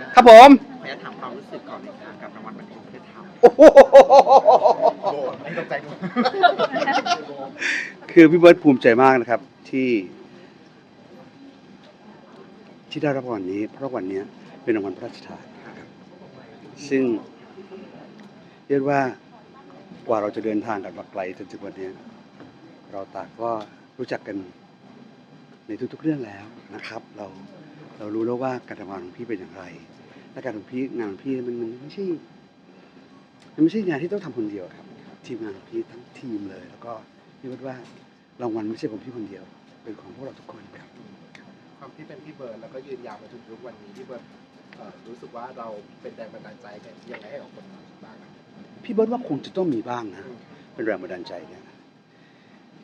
ด้วยครับผมขออนุญาตถามความรู้สึกก่อนเลยนะกับรางวัลบันเทิงประเทศไทยโอ้โหโอ้ไม่ตกใจหมดคือพี่เบิร์ตภูมิใจมากนะครับที่ ที่ได้รับรางวัลนี้ เพราะวันนี้เป็นรางวัลพระราชทานนะครับซึ่งเรียกว่ากว่าเราจะเดินทางกันมาไกลจนถึงวันนี้เราต่างก็รู้จักกันในทุกๆเรื่องแล้วนะครับ เรา เรารู้แล้วว่าการทำงานของพี่เป็นอย่างไร และการของพี่งานของพี่มันมันไม่ใช่มันไม่ใช่งานที่ต้องทำคนเดียวครับ ทีมงานของพี่ทั้งทีมเลย แล้วก็พี่คิดว่ารางวัลไม่ใช่ของพี่คนเดียว เป็นของพวกเราทุกคนครับความที่เป็นพี่เบิร์ดแล้วก็ยืนยาวมาถึงทุกวันนี้พี่เบิร์ดเอ่อรู้สึกว่าเราเป็นแรงบันดาลใจกันยังไงให้กับคนบ้างครับพี่เบิร์ตว่าคงจะต้องมีบ้างนะเป็นแรงบันดาลใจเนี่ยนะ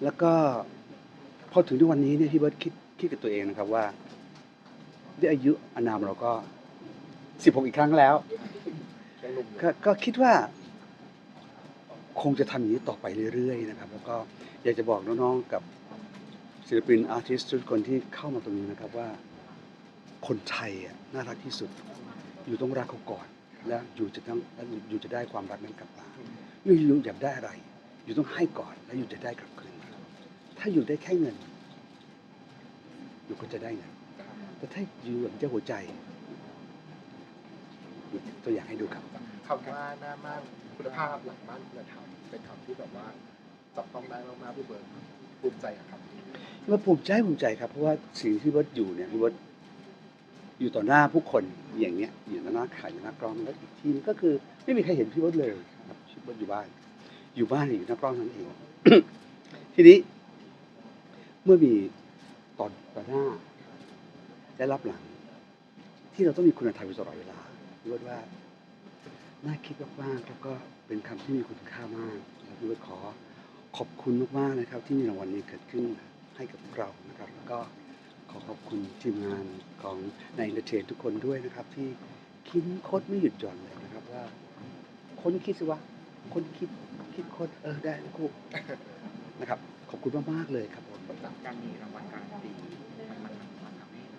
แล้วก็พอถึงทุกวันนี้เนี่ยพี่เบิร์ตคิดคิดกับตัวเองนะครับว่า ด้วยอายุอานามเราก็สิบหกอีกครั้งแล้วก็ก็คิดว่า คงจะทำอย่างนี้ต่อไปเรื่อยๆนะครับ แล้วก็อยากจะบอกน้องๆกับศิลปินอาร์ติสทุกคนที่เข้ามาตรงนี้นะครับว่า คนไทยอะน่ารักที่สุด อยู่ต้องรักเขาก่อน แล้วอยู่จะต้องแล้วอยู่จะได้ความรักนั้นกลับมาอยู่อยู่อยากได้อะไร อยู่ต้องให้ก่อน แล้วอยู่จะได้กลับคืนมาถ้าอยู่ได้แค่เงิน อยู่ก็จะได้เงิน แต่ถ้าอยู่แบบเจ้าหัวใจตัวอย่างให้ดูครับคำว่าหน้าม่านคุณภาพหลังม่านคุณธรรมเป็นคำที่แบบว่าจับต้องได้มากๆพี่เบิร์ดภูมิใจอะครับว่าภูมิใจภูมิใจครับเพราะว่าสิ่งที่วัดอยู่เนี่ยวัดอยู่ต่อหน้าผู้คนอย่างเงี้ยอยู่ต่อหน้าขายอยู่หน้ากล้องแล้วอีกทีนึงก็คือไม่มีใครเห็นพี่วัดเลยครับพี่วัดอยู่บ้าน อยู่บ้านอยู่หน้ากล้องนั่นเองทีนี้ เมื่อมีตอนต่อหน้า และรับหลัง ที่เราต้องมีคุณธรรมอยู่ตลอดเวลาพี่วัดว่าน่าคิดมากๆแล้วก็เป็นคำที่มีคุณค่ามากแล้วพี่วัดขอขอบคุณมากๆนะครับ ที่มีรางวัลนี้เกิดขึ้นให้กับพวกเรานะครับ แล้วก็ขอขอบคุณทีมงานของในเดเทนทุกคนด้วยนะครับ ที่คิดโคตรไม่หยุดหย่อนเลยนะครับว่าคนคิดสิวะคนคิดคิดโคตรเออได้ครูนะครับ ขอบคุณมากๆเลยครับผมจากการมีรางวัลการันตีมัน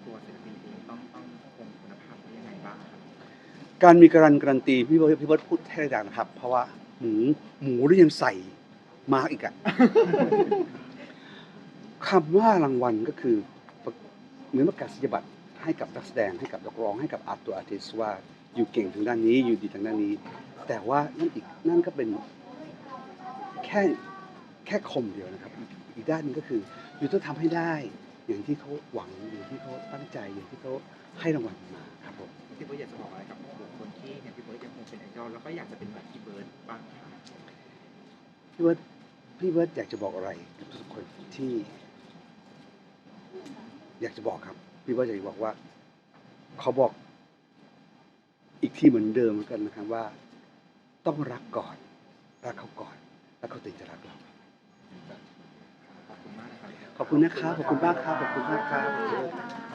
ตัวศิลปินเองต้องต้องคงคุณภาพไว้ยังไงบ้างครับการมีการันการันตีพี่เบิร์ดพี่เบิร์ดพูดแท้ดังนะครับ เพราะว่าหมูหมูได้ยังใส่มาอีกอะ คำว่ารางวัลก็คือเหมือนประกาศนียบัตรให้กับนักแสดงให้กับนักร้องให้กับอาร์ตตัวอาร์ติสว่าอยู่เก่งทางด้านนี้อยู่ดีทางด้านนี้ แต่ว่านั่นอีกนั่นก็เป็นแค่แค่คมเดียวนะครับ อีกอีกด้านหนึงก็คืออยู่ต้องทำให้ได้ อย่างที่เขาหวังอย่างที่เขาตั้งใจอย่างที่เขาให้รางวัลมาครับผมพี่เบิร์ดอยากจะบอกอะไรกับบุคคลที่เนี่ยพี่เบิร์ดยังคงเป็นไอดอลแล้วก็อยากจะเป็นแบบพี่เบิร์ดบ้างครับพี่เบิร์ดพี่เบิร์ดอยากจะบอกอะไรกับทุกคนที่ อยากจะบอกครับพี่เบิร์ดอยากจะบอกว่าเขาบอกอีกทีเหมือนเดิมเหมือนกันนะครับว่า ต้องรักก่อน รักเขาก่อน แล้วเขาถึงจะรักเรา ขอบคุณมากนะครับ ขอบคุณนะครับ ขอบคุณมากครับ ขอบคุณมากครับ